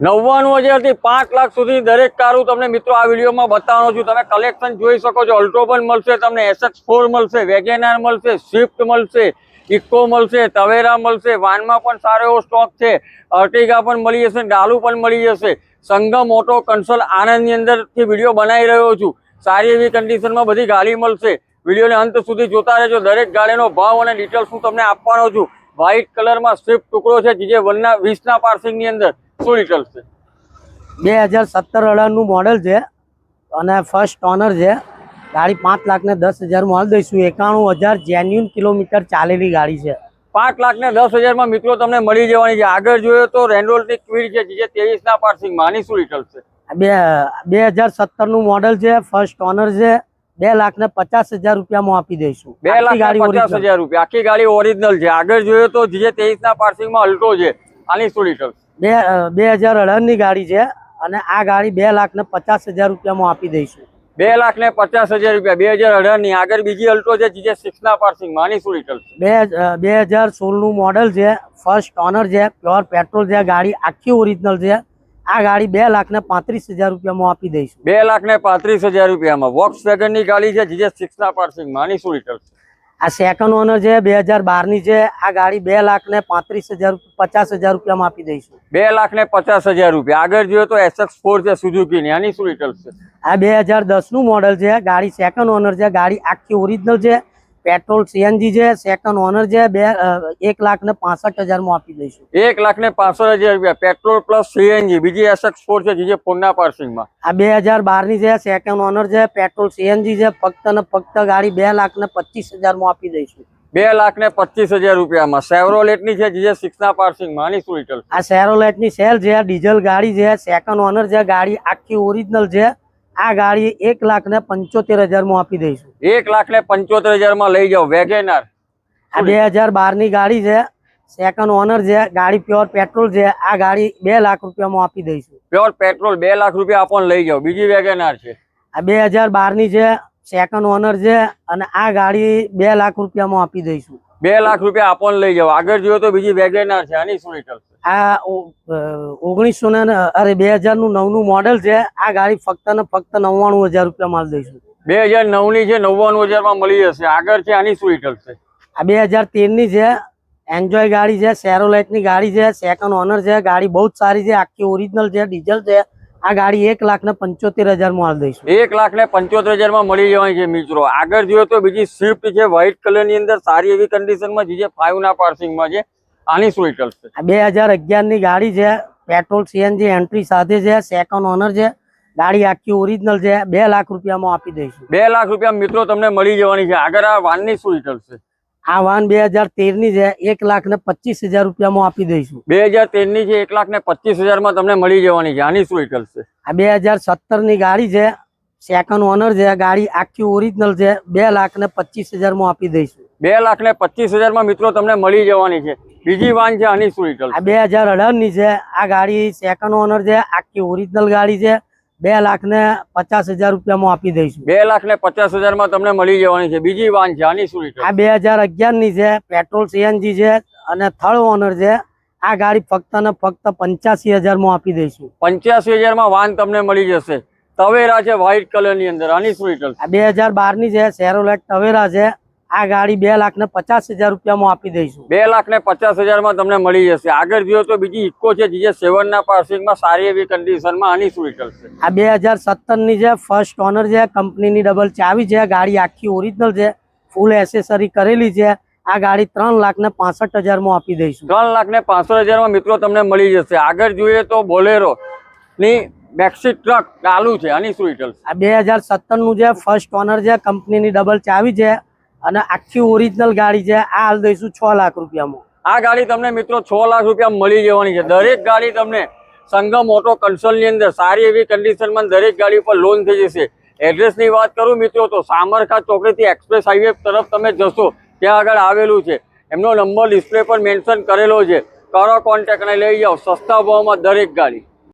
નવ્વાણું હજારથી પાંચ લાખ સુધી દરેક કારું તમને મિત્રો આ વિડીયોમાં બતાવવાનો છું. તમે કલેક્શન જોઈ શકો છો. અલ્ટો પણ મળશે તમને એસએક્સ ફોર મળશે વેગેનાર મળશે સ્વિફ્ટ મળશે ઇકો મળશે તવેરા મળશે. વાનમાં પણ સારો એવો સ્ટોક છે. અર્ટિગા પણ મળી જશે ડાલુ પણ મળી જશે. સંગમ ઓટો કન્સલ આનંદની અંદરથી વીડિયો બનાવી રહ્યો છું. સારી એવી કન્ડિશનમાં બધી ગાડી મળશે. વિડીયોને અંત સુધી જોતા રહેજો. દરેક ગાડીનો ભાવ અને ડિટેલ્સ હું તમને આપવાનો છું. વ્હાઇટ કલરમાં સ્વિફ્ટ ટુકડો છે જે વનના વીસના પાર્સિંગની અંદર શું ડિટેલ્સ છે બે હજાર સત્તર અઢારનું મોડલ છે અને ફર્સ્ટ ઓનર છે. ગાડી પાંચ લાખ ને દસ હજારમાં દઈશું. એકાણું હજાર જેન્યુન કિલોમીટર ચાલેલી ગાડી છે. પાંચ લાખ ને દસ હજારમાં મિત્રો તમને મળી જવાની છે. આગળ જોઈએ તો રેન્ડોલની ક્વીડ છે જે ત્રેવીસના પાર્સિંગમાં આની શું ડિટેલ્સ છે? બે બે હજાર સત્તરનું મોડલ છે ફર્સ્ટ ઓનર છે. બે લાખ ને પચાસ હજાર રૂપિયામાં આપી દઈશું. બે લાખ ગાડી પચાસ હજાર રૂપિયા. આખી ગાડી ઓરિજિનલ છે. આગળ જોઈએ તો જે ત્રેવીસના પાર્સિંગમાં અલ્ટો છે આની શું બે બે હજાર અઢારની ગાડી છે અને આ ગાડી બે લાખ ને પચાસ હજાર રૂપિયામાં આપી દઈશું. બે લાખ ને પચાસ હજાર રૂપિયા. બે હજાર અઢારની. આગળ બીજી અલ્ટો છે જે સિક્સના પાર્સિંગમાં આની શું ડિટેલ્સ છે. બે બે હજાર સોળનું મોડલ છે ફર્સ્ટ ઓનર છે પ્યોર પેટ્રોલ છે ગાડી આખી ઓરિજિનલ છે. આ ગાડી બે લાખ ને પાંત્રીસ હજાર રૂપિયામાં આપી દઈશું. બે લાખ ને પાંત્રીસ હજાર રૂપિયામાં. વોક્સ વેગનની ગાડી છે જે સિક્સના પાર્સિંગ માની શું છે. આ સેકન્ડ ઓનર છે બે હજાર બારની છે આ ગાડી બે લાખ ને પાંત્રીસ હજાર પચાસ હજાર રૂપિયામાં આપી દઈશું. બે લાખ ને પચાસ હજાર રૂપિયા. આગળ જોઈએ તો એસએક્સ ફોર છે સુઝુકીની આની શું ડિટેલ્સ છે. આ બે હજાર દસનું મોડલ છે ગાડી સેકન્ડ ઓનર છે ગાડી આખી ઓરિજિનલ છે. પેટ્રોલ સીએનજી છે સેકન્ડ ઓનર છે બે એક લાખ ને પાસઠ હજારમાં આપી દઈશું. એક લાખ ને પાસઠ હજાર રૂપિયા. પેટ્રોલ પ્લસ સીએનજી બીજી એસએક્સ ફોર છે જે ફોરના પાર્સિંગમાં. આ બે હજાર બારની છે સેકન્ડ ઓનર છે પેટ્રોલ સીએનજી છે ફક્ત ને ફક્ત ગાડી બે લાખ ને પચીસ હજારમાં આપી દઈશું. બે લાખ ને પચીસ હજાર રૂપિયામાં. સેવરોલેટની છે જે સિક્સના પાર્સિંગમાં આની શું ડિટેલ્સ આ સેરોલેટની સેલ છે ડીઝલ ગાડી છે સેકન્ડ ઓનર છે ગાડી આખી ઓરિજિનલ છે આ ગાડી એક લાખ ને પંચોતેર હજારમાં આપી દઈશું. એક લાખ ને પંચોતેર હજારમાં લઈ જાઓ વેગેનાર. આ બે હજાર બારની ગાડી છે સેકન્ડ ઓનર છે ગાડી પ્યોર પેટ્રોલ છે આ ગાડી બે લાખ રૂપિયામાં આપી દઈશું. પ્યોર પેટ્રોલ બે લાખ રૂપિયા આપણને લઈ જાઓ બીજી વેગેનાર છે. આ બે હજાર બારની છે સેકન્ડ ઓનર છે અને આ ગાડી બે લાખ રૂપિયામાં આપી દઈશું. બે લાખ રૂપિયા આપણને લઈ જાવ આગળ જોઈએ તો બીજી વેગેનાર છે આની શું ડિટેલ્સ આ ઓગણીસો ને અરે બે હજારનું નવનું મોડેલ છે. આ ગાડી ફક્ત ને ફક્ત નવ્વાણું હજાર રૂપિયા માલ દઈશું. બે હજાર નવની છે નવ્વાણું હજારમાં મળી જશે. આગળ છે આની શું ડિટેલ્સ છે આ બે હજાર તેરની છે. એન્જોય ગાડી છે સેરોલાઇટની ગાડી છે. સેકન્ડ ઓનર છે. ગાડી બહુ જ સારી છે. આખી ઓરિજિનલ છે ડીઝલ છે. આ ગાડી એક લાખ ને પંચોતેર હજારમાં આલી દઈશું. એક લાખ ને પંચોતેર હજારમાં મળી જવાની છે મિત્રો. આગળ જોઈએ તો બીજી સ્વિફ્ટ છે વ્હાઇટ કલરની અંદર સારી એવી કન્ડિશનમાં જે ફાઈવ ના પાર્સિંગમાં છે. આની શું ડિટેલ્સ છે? બે હજાર અગિયારની ગાડી છે પેટ્રોલ સીએનજી એન્ટ્રી સાથે છે સેકન્ડ ઓનર છે. ગાડી આખી ઓરિજિનલ છે બે લાખ રૂપિયામાં આપી દઈશું. બે લાખ રૂપિયા મિત્રો તમને મળી જવાની છે. આગળ આ વાનની શું ડિટેલ્સ છે? આ વાહન બે હજાર તેરની છે એક લાખ ને પચીસ હજાર રૂપિયામાં આપી દઈશું. બે હજાર તેરની છે એક લાખ ને પચીસ હજારમાં તમને મળી જવાની છે. આની શું વિકલ્પ છે? આ બે હજાર સત્તરની ગાડી છે સેકન્ડ ઓનર છે ગાડી આખી ઓરિજિનલ છે બે લાખ ને પચીસ હજારમાં આપી દઈશું. બે લાખ ને પચીસ હજારમાં મિત્રો તમને મળી જવાની છે. બીજી વાન છે આની શું વિકલ્પ આ બે હજાર અઢારની છે આ ગાડી સેકન્ડ ઓનર છે આખી ઓરિજિનલ ગાડી છે બે લાખ ને પચાસ હજાર રૂપિયામાં આપી દઈશું. બે લાખ ને પચાસ હજારમાં તમને મળી જવાની છે. બીજી વાન છે આની શું આ બે હજાર અગિયારની છે પેટ્રોલ સીએનજી છે અને થર્ડ ઓનર છે. આ ગાડી ફક્ત ને ફક્ત પંચ્યાસી હજારમાં આપી દઈશું. પંચ્યાસી હજારમાં વાન તમને મળી જશે. તવેરા છે વ્હાઇટ કલરની અંદર. આની શું આ બે હજાર બારની છે સેરોલેટ તવેરા છે. આ ગાડી બે લાખ ને પચાસ હજાર રૂપિયામાં આપી દઈશું. બે લાખ ને પચાસ હજારમાં તમને મળી જશે. આગળ જોઈએ તો બીજી ઇકો છે જે સેવન ના પાર્સિંગમાં સારી એવી કન્ડિશનમાં આની શું છે? આ બે હજાર સત્તરની છે ફર્સ્ટ ઓનર છે કંપનીની ડબલ ચાવી છે ગાડી આખી ઓરિજિનલ છે ફૂલ એસેસરી કરેલી છે આ ગાડી ત્રણ લાખ ને પાસઠ હજારમાં આપી દઈશું. ત્રણ લાખ ને પાસઠ હજારમાં મિત્રો તમને મળી જશે. આગળ જોઈએ તો બોલેરો ની બેકસીટ ટ્રક ચાલુ છે. આની શું ડિટેલ્સ આ બે હજાર સત્તરનું છે ફર્સ્ટ ઓનર છે કંપનીની ડબલ ચાવી છે અને આખી ઓરિજિનલ ગાડી છે. આ હાલ દઈશું છ લાખ રૂપિયામાં. આ ગાડી તમને મિત્રો છ લાખ રૂપિયા મળી જવાની છે. દરેક ગાડી તમને સંગમ ઓટો કન્સલ્ટની અંદર સારી એવી કન્ડિશનમાં દરેક ગાડી પર લોન થઈ જશે. એડ્રેસની વાત કરું મિત્રો તો સામરખા ચોકડીથી એક્સપ્રેસ હાઈવે તરફ તમે જશો, ત્યાં આગળ આવેલું છે. એમનો નંબર ડિસ્પ્લે પર મેન્શન કરેલો છે. કરો કોન્ટેક્ટ લઈ જાઓ. સસ્તા ભાવમાં દરેક ગાડી.